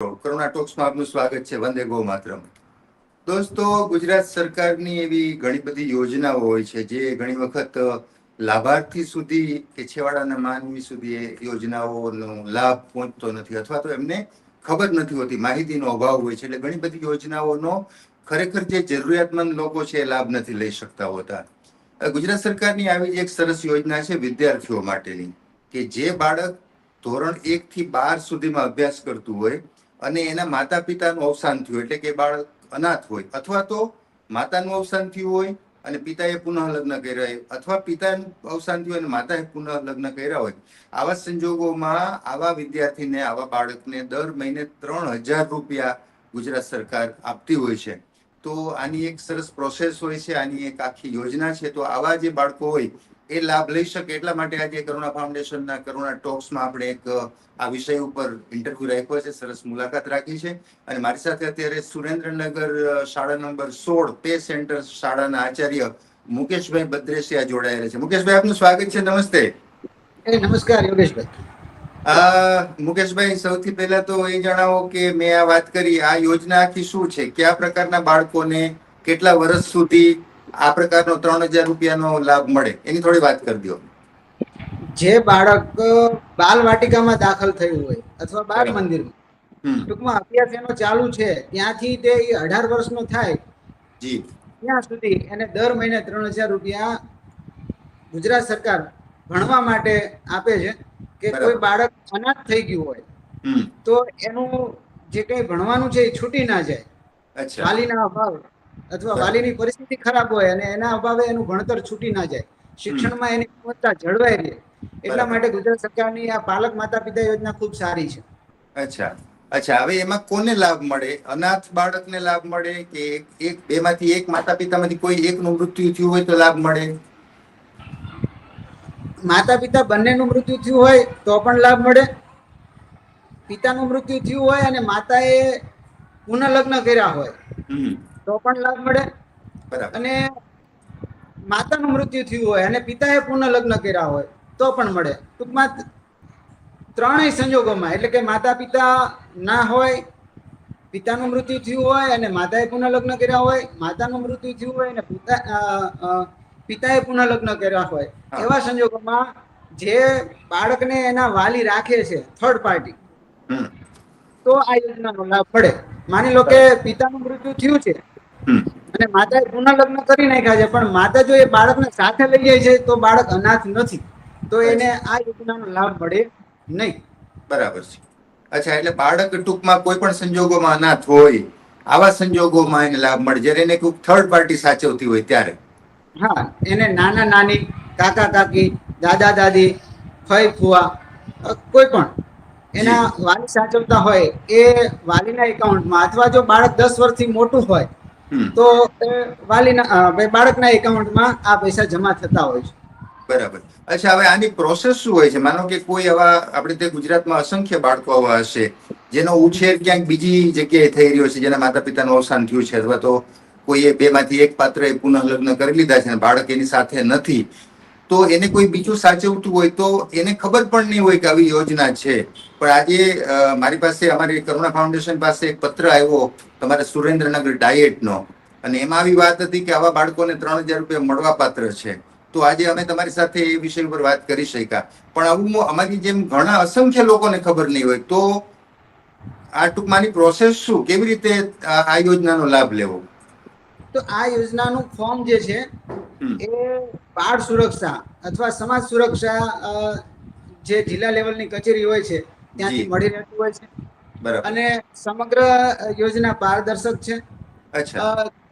કરુણા ટોક્સમાં આપનું સ્વાગત છે. વંદે ગો માતરમ. દોસ્તો, ગુજરાત સરકારની એવી ઘણી બધી યોજનાઓ હોય છે જે ઘણી વખત લાભાર્થી સુધી કે છેવાડાના માનવી સુધી એ યોજનાઓનો લાભ પહોંચતો નથી અથવા તો એમને ખબર નથી હોતી, માહિતીનો અભાવ હોય છે. એટલે ઘણી બધી યોજનાઓનો ખરેખર જે જરૂરિયાતમંદ લોકો છે એ લાભ નથી લઈ શકતા હોતા. ગુજરાત સરકારની આવી એક સરસ યોજના છે વિદ્યાર્થીઓ માટેની, કે જે બાળક ધોરણ એક થી બાર સુધીમાં અભ્યાસ કરતું હોય અને એના માતા પિતાનું અવસાન થયું, એટલે કે બાળક અનાથ હોય. અથવા તો માતાનું અવસાન થયું હોય અને પિતાએ પુનઃ લગ્ન કર્યા હોય. અથવા પિતાનું અવસાન થયું અને માતાએ પુનઃ લગ્ન કર્યા હોય. આવા સંજોગોમાં આવા વિદ્યાર્થીને, આવા બાળકને દર મહિને ત્રણ હજાર રૂપિયા ગુજરાત સરકાર આપતી હોય છે. તો આની એક સરસ પ્રોસેસ હોય છે, આની એક આખી યોજના છે. તો આવા જે બાળકો હોય એ લાભ લઈ શકે એટલા માટે આજે કરુણા ફાઉન્ડેશનના કરુણા ટોક્સમાં આપણે એક આ વિષય ઉપર ઇન્ટરવ્યુ રાખ્યો છે. સરસ મુલાકાત રાખી છે. અને મારી સાથે અત્યારે સુરેન્દ્રનગર શાળા નંબર સોળ પે સેન્ટર શાળાના આચાર્ય મુકેશભાઈ બદ્રેસિયા જોડાયેલા છે. મુકેશભાઈ આપનું સ્વાગત છે. નમસ્તે. નમસ્કાર યોગેશભાઈ. મુકેશભાઈ સૌથી પહેલા તો એ જણાવો કે મેં આ વાત કરી આ યોજના આખી શું છે? કયા પ્રકારના બાળકોને કેટલા વર્ષ સુધી આ પ્રકારનો ત્રણ હજાર રૂપિયાનો લાભ મળે. એની થોડી વાત કરી દો. જે બાળક બાલ વાટિકામાં દાખલ થયું હોય અથવા બાળ મંદિરમાં ટૂંકમાં અભ્યાસ એનો ચાલુ છે ત્યાંથી તે અઢાર વર્ષનો થાય. જી. ત્યાં સુધી એને દર મહિને ત્રણ હજાર રૂપિયા ગુજરાત સરકાર ભણવા માટે આપે છે કે કોઈ બાળક અનાથ થઈ ગયું હોય તો એનું જે કઈ ભણવાનું છે એ છૂટી ના જાય. વાલીના અભાવ. અથવા વાલીની પરિસ્થિતિ ખરાબ હોય અને એના અભાવે એનું ભણતર છૂટી ના જાય. શિક્ષણમાં એની ગુણવત્તા જળવાઈ રહે. એટલા માટે ગુજરાત સરકારની આ પાલક માતા પિતા યોજના ખૂબ સારી છે. અચ્છા. અચ્છા હવે એમાં કોને લાભ મળે? અનાથ બાળકને લાભ મળે કે એક- બેમાંથી એક માતા પિતામાંથી કોઈ એકનું મૃત્યુ થયું હોય તો લાભ મળે? માતા પિતા બંનેનું મૃત્યુ થયું હોય તો પણ લાભ મળે. પિતાનું મૃત્યુ થયું હોય અને માતાએ પુનઃલગ્ન કર્યા હોય. તો પણ લાભ મળે. અને માતાનું મૃત્યુ થયું હોય અને પિતાએ પુનઃલગ્ન કર્યા હોય તો પણ મળે. ટૂંકમાં ત્રણેય સંજોગોમાં એટલે કે માતા પિતા ના હોય પિતાનું મૃત્યુ થયું હોય અને માતાએ પુનઃલગ્ન કર્યા હોય માતાનું મૃત્યુ થયું હોય અને પિતા પિતાએ પુનઃ લગ્ન કર્યા હોય. એવા સંજોગોમાં જે બાળકને એના વાલી રાખે છે થર્ડ પાર્ટી તો આ યોજનાનો લાભ મળે. માની લો કે પિતાનું મૃત્યુ થયું છે અને માતાએ પુનઃલગ્ન કરી નાખ્યા છે પણ માતા જો એ બાળકને સાથે લઈ જાય છે તો બાળક અનાથ નથી. તો એને આ યોજનાનો લાભ મળે નહીં. બરાબર છે. અચ્છા એટલે બાળક ટૂંકમાં કોઈ પણ સંજોગોમાં અનાથ હોય આવા સંજોગોમાં એને લાભ મળે જ્યારે એને કોઈ થર્ડ પાર્ટી સાચવતી હોય ત્યારે. હા એને નાના નાની કાકા કાકી દાદા દાદી ફઈ ફુવા કોઈ પણ એના વાલી સાચવતા હોય એ વાલીના એકાઉન્ટમાં અથવા જો બાળક દસ વર્ષથી મોટું હોય તો એ વાલીના બાળકના એકાઉન્ટમાં આ પૈસા જમા થતા હોય છે. બરાબર. અચ્છા હવે આની પ્રોસેસ શું હોય છે? માનો કે કોઈ એવા આપણે તે ગુજરાતમાં અસંખ્ય બાળકો આવા હશે જેનો ઉછેર ક્યાંક બીજી જગ્યાએ થઈ રહ્યો છે જેના માતા પિતાનું અવસાન થયું છે અથવા તો કોઈએ બેમાંથી એક પાત્રએ પુનઃ લગ્ન કરી લીધા છે બાળક એની સાથે નથી તો એને કોઈ બીજું સાચવતું હોય તો એને ખબર પણ નહીં હોય કે આવી યોજના છે. પણ આજે મારી પાસે, અમારી કરુણા ફાઉન્ડેશન પાસે એક પત્ર આવ્યો, તમારા સુરેન્દ્રનગર ડાયેટનો. અને એમાં આવી વાત હતી કે આવા બાળકોને ત્રણ હજાર રૂપિયા મળવા પાત્ર છે. તો આજે અમે તમારી સાથે એ વિષય ઉપર વાત કરી શક્યા. પણ આવું અમારી જેમ ઘણા અસંખ્ય લોકોને ખબર નહીં હોય તો આ ટૂંકમાંની પ્રોસેસ શું? કેવી રીતે આ યોજનાનો લાભ લેવો? તો આ યોજનાનું ફોર્મ જે છે એ બાળ સુરક્ષા અથવા સમાજ સુરક્ષા જે જિલ્લા લેવલની કચેરી હોય છે ત્યાંથી મળી રહેતું હોય છે. અને સમગ્ર યોજના પારદર્શક છે.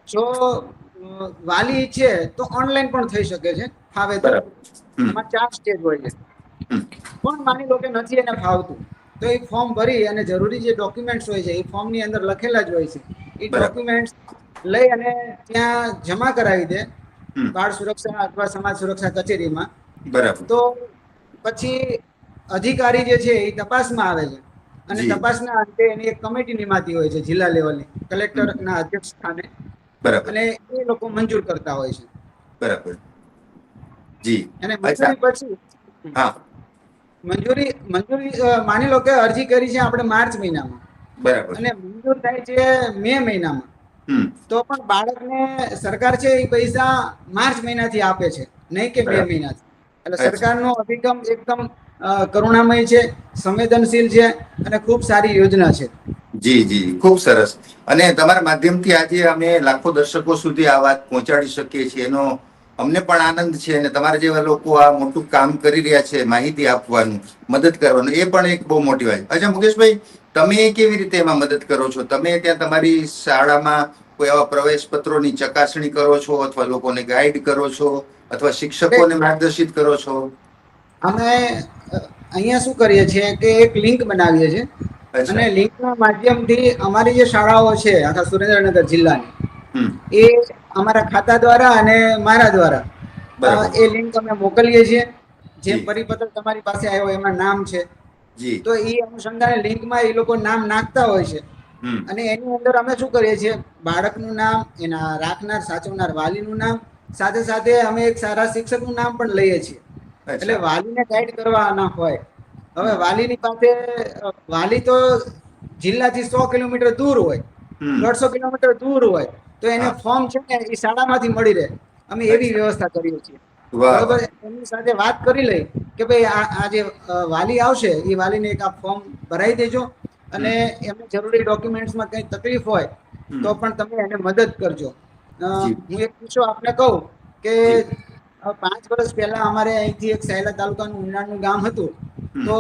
જો વાલી છે તો ઓનલાઈન પણ થઈ શકે છે ફાવે તો. એમાં ચાર સ્ટેજ હોય છે. પણ માની લો કે નથી એને ફાવતું તો એ ફોર્મ ભરી અને જરૂરી જે ડોક્યુમેન્ટ્સ હોય છે એ ફોર્મની અંદર લખેલા જ હોય છે. એ. ડોક્યુમેન્ટ્સ લઈ અને ત્યાં જમા કરાવી દે બાળ સુરક્ષા અથવા સમાજ સુરક્ષા કચેરીમાં. બરાબર. તો પછી અધિકારી જે છે એ તપાસમાં આવે છે. અને તપાસના અંતે એની એક કમિટી નિમાતી હોય છે જિલ્લા લેવલની કલેક્ટરના અધ્યક્ષ સ્થાને. બરાબર. અને એ લોકો મંજૂર કરતા હોય છે. બરાબર. જી. અને મંજૂરી પછી હા. મંજૂરી મંજૂરી માની લો કે અરજી કરી છે આપણે માર્ચ મહિનામાં. બરાબર. અને મંજૂર થાય છે મે મહિનામાં. તો પણ બાળકને સરકાર છે એ પૈસા માર્ચ મહિનાથી આપે છે નહીં કે બે મહિનાથી. એટલે સરકારનો અભિગમ એકદમ કરુણામય છે સંવેદનશીલ છે અને ખૂબ સારી યોજના છે. જી જી ખૂબ સરસ. અને તમારા માધ્યમથી આજે અમે લાખો દર્શકો સુધી આ વાત પહોંચાડી શકીએ છીએ. એનો અમને પણ આનંદ છે અને તમારા જેવા લોકો આ મોટું કામ કરી રહ્યા છે માહિતી આપવાનું મદદ કરવાનું એ પણ એક બહુ મોટી વાત અચ્છા મુકેશભાઈ તમે કેવી રીતે એમાં મદદ કરો છો? તમે ત્યાં તમારી શાળામાં કોઈ આવા પ્રવેશ પત્રોની ચકાસણી કરો છો અથવા લોકોને ગાઈડ કરો છો અથવા શિક્ષકોને માર્ગદર્શિત કરો છો? અમે અહીંયા શું કરીએ છીએ કે એક લિંક બનાવીએ છીએ. અને લિંકના માધ્યમથી અમારી જે શાળાઓ છે આખા સુરેન્દ્રનગર જિલ્લાની એ અમારા ખાતા દ્વારા અને મારા દ્વારા એ લિંક અમે મોકલીએ છીએ. જે પરિપત્ર તમારી પાસે આવ્યો એમાં નામ છે. તો એ અનુસંધાને લિંકમાં એ લોકો નામ નાખતા હોય છે. અને એની અંદર અમે શું કરીએ છીએ? બાળકનું નામ એના રાખનાર સાચવનાર વાલીનું નામ સાથે સાથે અમે એક સારા શિક્ષકનું નામ પણ લઈએ છીએ. એટલે વાલીને ગાઈડ કરવાના હોય. હવે વાલીની પાસે વાલી તો જિલ્લાથી સો કિલોમીટર દૂર હોય દોઢસો કિલોમીટર દૂર હોય તો એને ફોર્મ છે ને એ શાળામાંથી મળી રહે. અમે એવી વ્યવસ્થા કરીએ છીએ. બરોબર? એમની સાથે વાત કરી લઈ કે ભાઈ આ જે વાલી આવશે એ વાલીને એક આ ફોર્મ ભરાઈ દેજો. અને એમને જરૂરી ડોક્યુમેન્ટ્સમાં કંઈ તકલીફ હોય તો પણ તમે એને મદદ કરજો. હું એક પૂછો આપને કહું કે પાંચ વર્ષ પહેલા અમારે અહીંથી એક સાયલા તાલુકાનું ઉનાળનું ગામ હતું. તો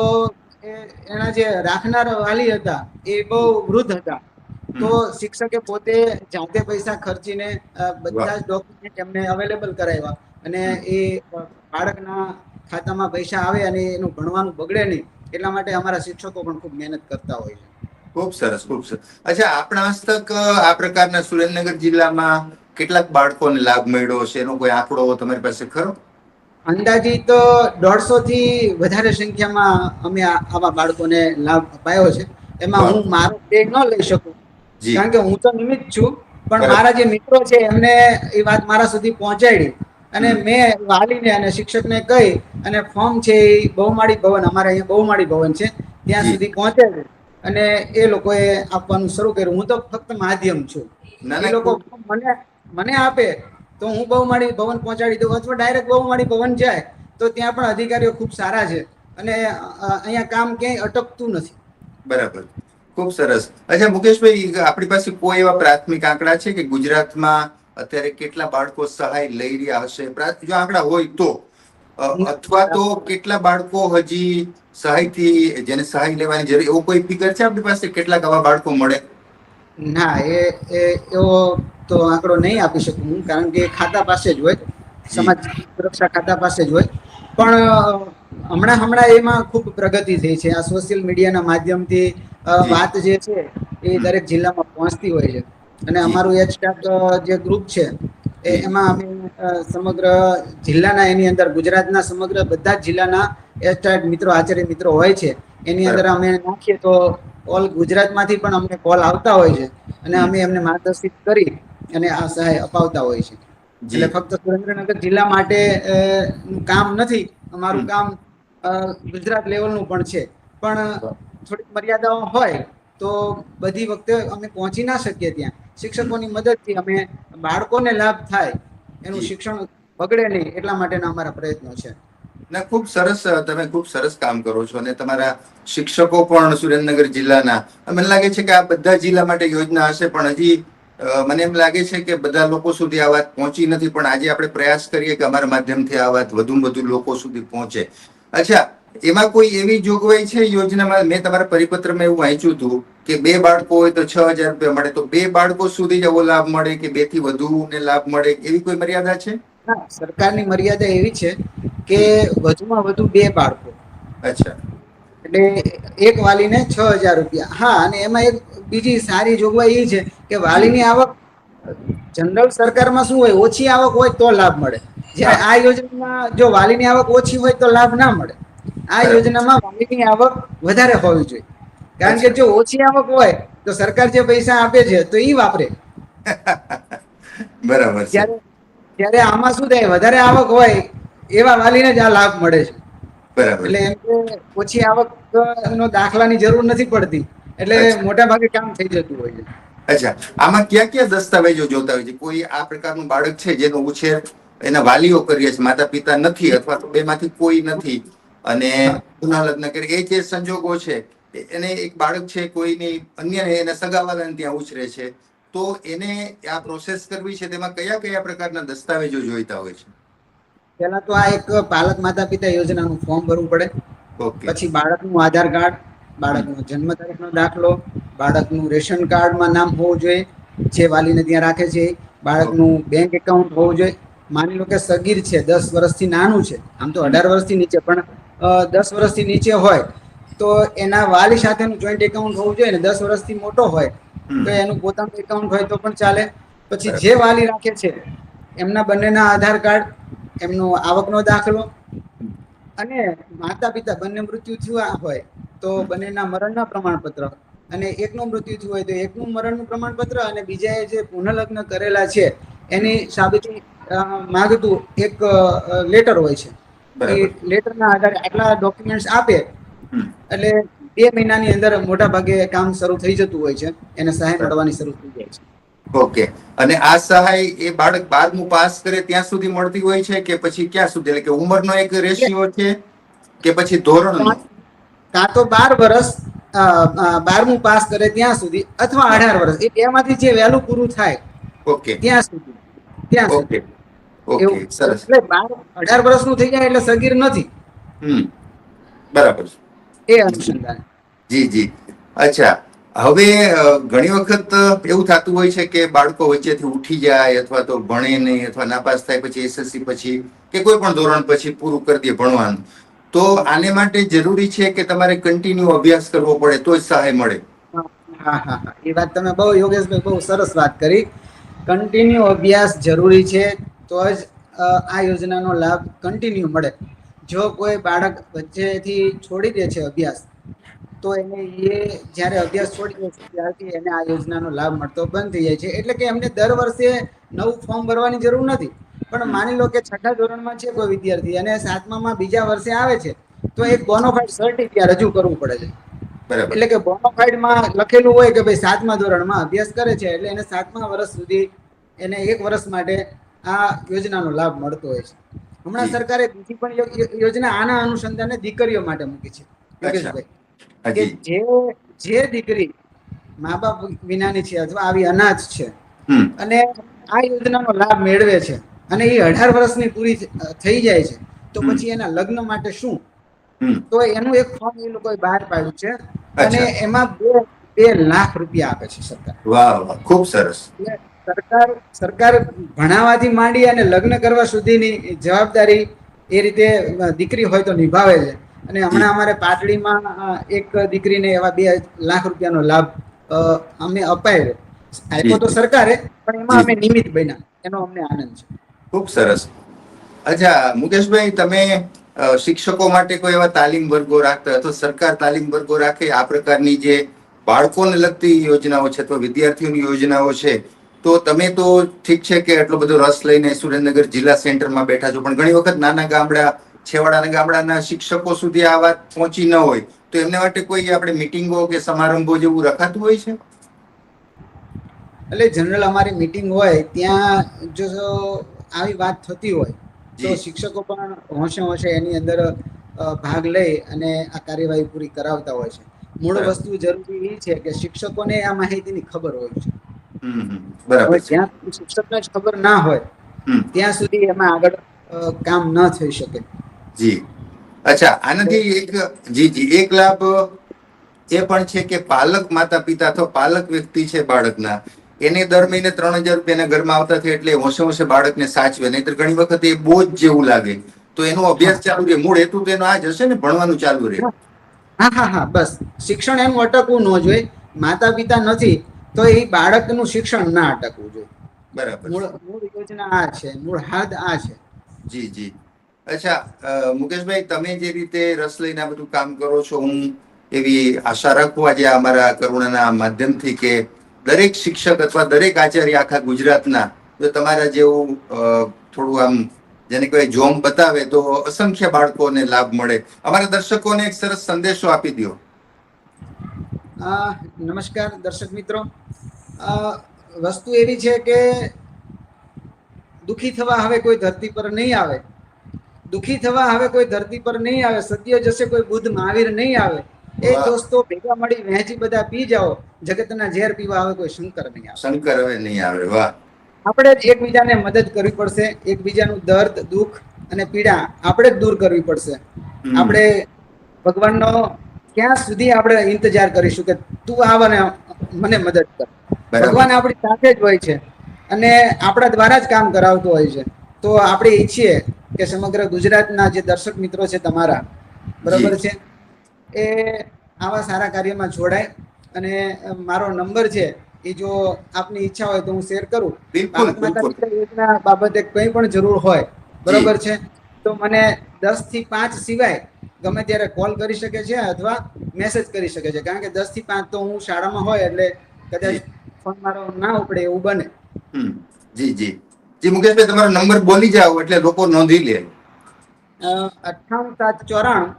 એના જે રાખનાર વાલી હતા એ બહુ વૃદ્ધ હતા. તો શિક્ષકે પોતે જાતે પૈસા ખર્ચીને બધા જ ડોક્યુમેન્ટ એમને અવેલેબલ કરાવ્યા. અને એ બાળકના ખાતામાં પૈસા આવે અને એનું ભણવાનું બગડે નહીં. એટલા માટે અમારા શિક્ષકો પણ ખૂબ મહેનત કરતા હોય છે. ખૂબ સરસ ખૂબ સરસ. અચ્છા આપણા હસ્તક આ પ્રકારના સુરેન્દ્રનગર જિલ્લામાં કેટલાક બાળકોને લાભ મળ્યો છે એનો કોઈ આંકડો તમારી પાસે ખરો? અંદાજિત દોઢસો થી વધારે સંખ્યામાં અમે આવા બાળકોને લાભ અપાયો છે. એમાં હું મારો તે ન લઈ શકું. કારણ કે હું તો નિમિત્ત છું. પણ મારા જે મિત્રો છે એમને એ વાત મારા સુધી પહોંચાડી. અને મેં વાલીને અને શિક્ષકને કહી અને ફોર્મ છે એ બહુમાળી ભવન અમારે અહીંયા બહુમાળી ભવન છે ત્યાં. સુધી પહોંચે અને એ લોકોએ આપવાનું શરૂ કર્યું. હું તો ફક્ત માધ્યમ છું. એ લોકો મને મને આપે તો હું બહુમાળી ભવન પહોંચાડી દઉં અથવા ડાયરેક્ટ બહુમાળી ભવન જાય તો ત્યાં પણ અધિકારીઓ ખૂબ સારા છે. અને અહીંયા કામ ક્યાંય અટકતું નથી. બરાબર. ખૂબ સરસ. અચ્છા મુકેશભાઈ આપણી પાસે કોઈ એવા પ્રાથમિક આંકડા છે કે ગુજરાતમાં અત્યારે કેટલા બાળકો સહાય લઈ રહ્યા હશે? જો આંકડા હોય તો. અથવા તો કેટલા બાળકો હજી સહાયથી જેને સહાય લેવાની જરૂર એવો કોઈ ફિગર છે આપણી પાસે? કેટલાક આવા બાળકો મળે? ના એ એ એવો તો આંકડો નહીં આપી શકું હું કારણ કે ખાતા પાસે જ હોય. સમાજ સુરક્ષા ખાતા પાસે જ હોય. પણ હમણાં હમણાં એમાં ખૂબ પ્રગતિ થઈ છે. આ સોશિયલ મીડિયાના માધ્યમથી વાત જે છે એ દરેક જિલ્લામાં પહોંચતી હોય છે. અને. અમારું એચ જે ગ્રુપ છે એ એમાં અમે સમગ્ર જિલ્લાના એની અંદર ગુજરાતના સમગ્ર બધા જ જિલ્લાના એચ મિત્રો આચાર્ય મિત્રો હોય છે. એની અંદર અમે નાખીએ તો ઓલ ગુજરાતમાંથી પણ અમને કોલ આવતા હોય છે અને અમે એમને માર્ગદર્શિત કરી અને આ સહાય અપાવતા હોય છે. એટલે ફક્ત સુરેન્દ્રનગર જિલ્લા માટે કામ નથી અમારું કામ ગુજરાત લેવલનું પણ છે. પણ થોડીક મર્યાદાઓ હોય તો બધી વખતે અમે પહોંચી ના શકીએ ત્યાં. શિક્ષકોની મદદથી અમે બાળકોને લાભ થાય એનું શિક્ષણ બગડે નહીં એટલા માટેના અમારા પ્રયત્નો છે. ના ખૂબ સરસ તમે ખૂબ સરસ કામ કરો છો અને તમારા શિક્ષકો પણ સુરેન્દ્રનગર જિલ્લાના. મને લાગે છે કે આ બધા જિલ્લા માટે યોજના હશે પણ હજી મને એમ લાગે છે કે બધા લોકો સુધી આ વાત પહોંચી નથી પણ આજે આપણે પ્રયાસ કરીએ કે અમારા માધ્યમથી આ વાત વધુ વધુ લોકો સુધી પહોંચે. અચ્છા એમાં કોઈ એવી જોગવાઈ છે? યોજનામાં મેં તમારા પરિપત્રમાં એવું વાંચ્યું હતું કે બે બાળકો હોય તો છ હજાર રૂપિયા મળે. તો બે બાળકો સુધી જ આવો લાભ મળે કે બેથી વધુ ને લાભ મળે? એવી કોઈ મર્યાદા છે? હા, સરકારની મર્યાદા એવી છે કે વધુમાં વધુ બે બાળકો. અચ્છા. એટલે એક વાલીને છ હજાર રૂપિયા. હા અને એમાં એક બીજી સારી જોગવાઈ એ છે કે વાલીની આવક જનરલ સરકારમાં શું હોય ઓછી આવક હોય તો લાભ મળે. જ્યારે આ યોજનામાં જો વાલીની આવક ઓછી હોય તો લાભ ના મળે. આ યોજનામાં વાલીની આવક વધારે હોવી જોઈએ. કારણ કે જો ઓછી આવક હોય તો સરકાર જે પૈસા આપે છે તો એ વાપરે. બરાબર ત્યારે આમાં શું થાય વધારે આવક હોય એવા વાલીને જ આ લાભ મળે છે. બરાબર. એટલે એમ કે ઓછી આવક નો દાખલાની જરૂર નથી પડતી. એટલે મોટા ભાગે કામ થઈ જતું હોય છે. અચ્છા. આમાં ક્યાં ક્યાં દસ્તાવેજો જોતા હોય છે? કોઈ આ પ્રકારનું બાળક છે જેનો ઉછેર એના વાલીઓ કરીએ છે માતા પિતા નથી અથવા તો બેમાંથી કોઈ નથી. અને પુનઃ લગ્ન કરી. એ જે સંજોગો છે એને એક બાળક છે કોઈની અન્ય એના સગાવાલાને ત્યાં ઉછરે છે. તો એને આ પ્રોસેસ કરવી છે તેમાં કયા કયા પ્રકારના દસ્તાવેજો જોઈતા હોય છે? પહેલા તો આ એક પાલક માતા પિતા યોજનાનું ફોર્મ ભરવું પડે. પછી બાળકનું આધાર કાર્ડ બાળકનો જન્મ તારીખનો દાખલો બાળકનું રેશન કાર્ડમાં નામ હોવું જોઈએ જે વાલીને ત્યાં રાખે છે બાળકનું બેંક એકાઉન્ટ હોવું જોઈએ. માની લો કે સગીર છે દસ વર્ષથી નાનું છે. આમ તો અઢાર વર્ષથી નીચે પણ દસ વર્ષથી નીચે હોય તો એના વાલી સાથેનું જોઈન્ટ એકાઉન્ટ હોવું જોઈએ ને દસ વર્ષથી મોટો હોય તો એનું પોતાનું એકાઉન્ટ હોય તો પણ ચાલે. પછી જે વાલી રાખે છે એમના બંનેના આધાર કાર્ડ એમનો આવકનો દાખલો અને માતા પિતા બંને મૃત્યુ થયા હોય તો બંનેના મરણના પ્રમાણપત્ર. અને એકનું મૃત્યુ થયું હોય તો એકનું મરણનું પ્રમાણપત્ર અને બીજાએ જે પુનઃલગ્ન કરેલા છે એની સાબિતી માગતું એક લેટર હોય છે. એ લેટરના આધારે આટલા ડોક્યુમેન્ટ્સ આપે એટલે બે મહિનાની અંદર મોટા ભાગે કામ શરૂ થઈ જતું હોય છે એને સહાય મળવાની શરૂ થઈ જાય છે. ઓકે. અને આ સહાય એ બાળક બારમું પાસ કરે ત્યાં સુધી મળતી હોય છે કે પછી ક્યાં સુધી? એટલે કે ઉંમરનો એક રેશિયો છે કે પછી ધોરણનો? કાં તો બાર વર્ષ બારમું પાસ કરે ત્યાં સુધી અથવા અઢાર વર્ષ એ બેમાંથી જે વહેલું પૂરું થાય ઓકે. ત્યાં સુધી. ત્યાં સુધી. ઓકે સરસ. એટલે બાર અઢાર વર્ષનું થઈ જાય એટલે સગીર નથી. હમ બરાબર એ અનુસંધાન. જી જી. અચ્છા હવે ઘણી વખત એવું થતું હોય છે કે બાળકો વચ્ચેથી ઉઠી જાય અથવા તો ભણે નહીં અથવા નાપાસ થાય પછી એસએસસી પછી કે કોઈ પણ ધોરણ પછી પૂરું કરી દે ભણવાનું. તો આને માટે જરૂરી છે કે તમારે કન્ટિન્યુ અભ્યાસ કરવો પડે તો જ સહાય મળે. હા હા એ વાત તમે બહુ યોગેશભાઈ બહુ સરસ વાત કરી. કન્ટિન્યુ અભ્યાસ જરૂરી છે તો જ આ યોજનાનો લાભ કન્ટિન્યુ મળે. જો કોઈ બાળક વચ્ચેથી છોડી દે છે અભ્યાસ તો એને એ જ્યારે અભ્યાસ છોડી દે છે ત્યારથી એને આ યોજનાનો લાભ મળતો બંધ થઈ જાય છે. એટલે કે એમને દર વર્ષે નવું ફોર્મ ભરવાની જરૂર નથી. પણ માની લો કે છઠ્ઠા ધોરણમાં છે કોઈ વિદ્યાર્થી અને સાતમામાં બીજા વર્ષે આવે છે તો એક બોનોફાઇડ સર્ટિફિકેટ રજૂ કરવું પડે છે. એટલે કે બોનોફાઇડમાં લખેલું હોય કે ભાઈ સાતમા ધોરણમાં અભ્યાસ કરે છે એટલે એને સાતમા વર્ષ સુધી એને એક વર્ષ માટે આ યોજનાનો લાભ મળતો હોય છે. હમણાં સરકારે બીજી પણ યોજના આના અનુસંધાને દીકરીઓ માટે મૂકી છે. કે જે જે દીકરી મા બાપ વિનાની છે અથવા આવી અનાજ છે અને આ યોજનાનો લાભ મેળવે છે અને એ અઢાર વર્ષની પૂરી થઈ જાય છે તો પછી એના લગ્ન માટે શું? તો એનું એક ફોર્મ એ લોકોએ બહાર પાડ્યું છે અને એમાં બે બે લાખ રૂપિયા આપે છે સરકાર. વાહ વાહ ખૂબ સરસ. સરકાર સરકાર ભણાવવાથી માંડી અને લગ્ન કરવા સુધીની જવાબદારી એ રીતે દીકરી હોય તો નિભાવે છે. અને હમણાં અમારે પાટડીમાં એક દીકરીને એવા બે લાખ રૂપિયાનો લાભ અમે અપાયો. આપ્યો તો સરકારે પણ એમાં અમે નિમિત્ત બન્યા. એનો અમને આનંદ છે. ખૂબ સરસ. અચ્છા મુકેશભાઈ તમે શિક્ષકો માટે કોઈ એવા તાલીમ વર્ગો રાખતા અથવા સરકાર તાલીમ વર્ગો રાખે? આ પ્રકારની જે બાળકોને લગતી યોજનાઓ છે અથવા વિદ્યાર્થીઓની યોજનાઓ છે તો તમે તો ઠીક છે કે એટલો બધો રસ લઈને સુરેન્દ્રનગર જિલ્લા સેન્ટરમાં બેઠા છો પણ ઘણી વખત નાના ગામડા છેવાડાના ગામડાના શિક્ષકો સુધી આ વાત પહોંચી ન હોય. તો એમને માટે કોઈ આપણે મિટિંગો કે સમારંભો જેવું રખાતું હોય છે? એટલે જનરલ અમારી મીટિંગ હોય ત્યાં જો આવી વાત થતી હોય તો શિક્ષકો પણ હોંશે હોંશે એની અંદર ભાગ લઈ અને આ કાર્યવાહી પૂરી કરાવતા હોય છે. મૂળ વસ્તુ જરૂરી એ છે કે શિક્ષકોને આ માહિતીની ખબર હોય છે. બરાબર જ્યાં શિક્ષકને જ ખબર ના હોય ત્યાં સુધી એમાં આગળ કામ ન થઈ શકે. જી. અચ્છા આનાથી એક જી જી એક લાભ એ પણ છે કે પાલક માતા પિતા અથવા પાલક વ્યક્તિ છે બાળકના એને દર મહિને ત્રણ હજાર રૂપિયાના ઘરમાં આવતા થાય એટલે હોંશે હોંશે બાળકને સાચવે. નહીતર ઘણી વખત એ બોજ જેવું લાગે. તો એનો અભ્યાસ ચાલુ રહે. મૂળ હેતુ તો એનો આ જ હશે ને ભણવાનું ચાલુ રહે. હા હા હા બસ. શિક્ષણ એનું અટકવું ન જોઈએ. માતા પિતા નથી. તો એ બાળકનું શિક્ષણ ના અટકવું જોઈએ. બરાબર. મૂળ મૂળ યોજના આ છે મૂળ હાથ આ છે. જી જી. અચ્છા મુકેશભાઈ તમે જે રીતે રસ લઈને આ બધું કામ કરો છો હું એવી આશા રાખું આજે અમારા કરુણાના માધ્યમથી કે દરેક શિક્ષક અથવા દરેક આચાર્ય આખા ગુજરાતના જો તમારા જેવું થોડું આમ જેને કહેવાય જોમ બતાવે તો અસંખ્ય બાળકોને લાભ મળે. અમારા દર્શકોને એક સરસ સંદેશો આપી દો નમસ્કાર દર્શક મિત્રો. વસ્તુ એવી છે કે દુખી થવા હવે કોઈ ધરતી પર નહીં આવે. દુખી થવા હવે કોઈ ધરતી પર નહીં આવે. સત્ય જશે કોઈ બુદ્ધ મહાવીર નહીં આવે. એ દોસ્તો ભેગા મળી વહેંચી બધા પી જાઓ. જગતના ઝેર પીવા આવે કોઈ શંકર નહીં આવે. શંકર હવે નહીં આવે. વાહ. આપણે જ એકબીજાને મદદ કરવી પડશે. એકબીજાનું દર્દ દુઃખ અને પીડા આપણે જ દૂર કરવી પડશે. આપણે ભગવાનનો ક્યાં સુધી આપણે ઇંતજાર કરીશું કે તું આવને મને મદદ કર. ભગવાન આપણી સાથે જ હોય છે અને આપણા દ્વારા જ કામ કરાવતો હોય છે. તો આપણે ઈચ્છીએ કે સમગ્ર ગુજરાતના જે દર્શક મિત્રો છે તમારા બરાબર છે? એ આવા સારા કાર્યમાં જોડાય અને મારો નંબર છે એ જો આપની ઈચ્છા હોય તો હું શેર કરું. ભારત માતા યોજના બાબતે કંઈ પણ જરૂર હોય બરાબર છે? તો મને દસથી પાંચ સિવાય ગમે ત્યારે કોલ કરી શકે છે અથવા મેસેજ કરી શકે છે. કારણ કે દસથી પાંચ તો હું શાળામાં હોય એટલે કદાચ ફોન મારો ના ઉપડે એવું બને. જી જી. જી મુકેશભાઈ તમારો નંબર બોલી જાઓ એટલે લોકો નોંધી લે. અઠ્ઠાણું સાત ચોરાણું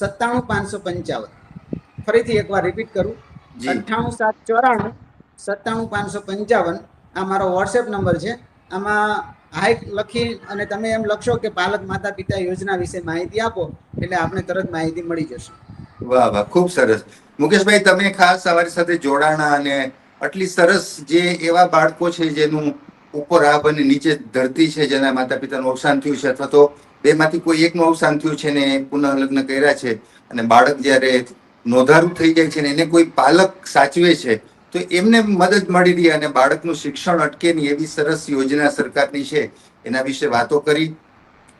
સત્તાણું પાંચસો પંચાવન. ફરીથી એકવાર રિપીટ કરું. અઠ્ઠાણું સાત ચોરાણું સત્તાણું પાંચસો પંચાવન. આ મારો વોટ્સએપ નંબર છે. આમાં હાઈ લખી અને તમે એમ લખશો કે પાલક માતા પિતા યોજના વિશે માહિતી આપો, એટલે આપણે તરત માહિતી મળી જશે. વાહ વાહ, ખૂબ સરસ. મુકેશભાઈ, તમે ખાસ અમારી સાથે જોડાણા અને આટલી સરસ જે એવા બાળકો છે જેનું ઉપર આ અને નીચે ધરતી છે, જેના માતા પિતાનું અવસાન થયું છે, અથવા તો બેમાંથી કોઈ એકનું અવસાન થયું છે ને પુનઃ લગ્ન કર્યા છે, અને બાળક જ્યારે નોંધારું થઈ જાય છે ને, એને કોઈ પાલક સાચવે છે તો એમને મદદ મળી રહી અને બાળકનું શિક્ષણ અટકે નહીં એવી સરસ યોજના સરકારની છે એના વિશે વાતો કરી.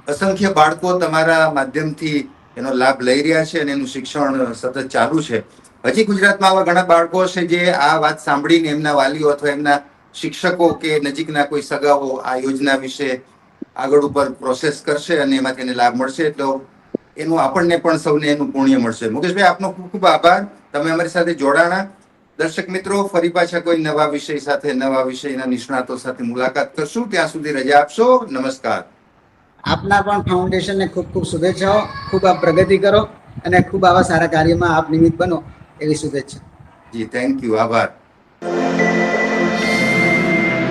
અસંખ્ય બાળકો તમારા માધ્યમથી એનો લાભ લઈ રહ્યા છે અને એનું શિક્ષણ સતત ચાલુ છે. હજી ગુજરાતમાં આવા ઘણા બાળકો છે જે આ વાત સાંભળીને એમના વાલીઓ અથવા એમના શિક્ષકો કે નજીકના કોઈ સગાઓ આ યોજના વિશે આગળ ઉપર પ્રોસેસ કરશે અને એમાંથી એને લાભ મળશે. તો એનું આપણને પણ સૌને એનું પુણ્ય મળશે. મુકેશભાઈ, આપનો ખૂબ ખૂબ આભાર. તમે અમારી સાથે જોડાણા. દર્શક મિત્રો ફરી પાછા કોઈ નવા વિષય સાથે નવા વિષયના નિષ્ણાતો સાથે મુલાકાત કરશું. ત્યાં સુધી રજા આપશો. નમસ્કાર. આપના પણ ફાઉન્ડેશનને ખૂબ ખૂબ શુભેચ્છાઓ. ખૂબ આપ પ્રગતિ કરો અને ખૂબ આવા સારા કાર્યમાં આપ નિમિત્ત બનો એવી શુભેચ્છા. જી થેન્ક યુ આભાર.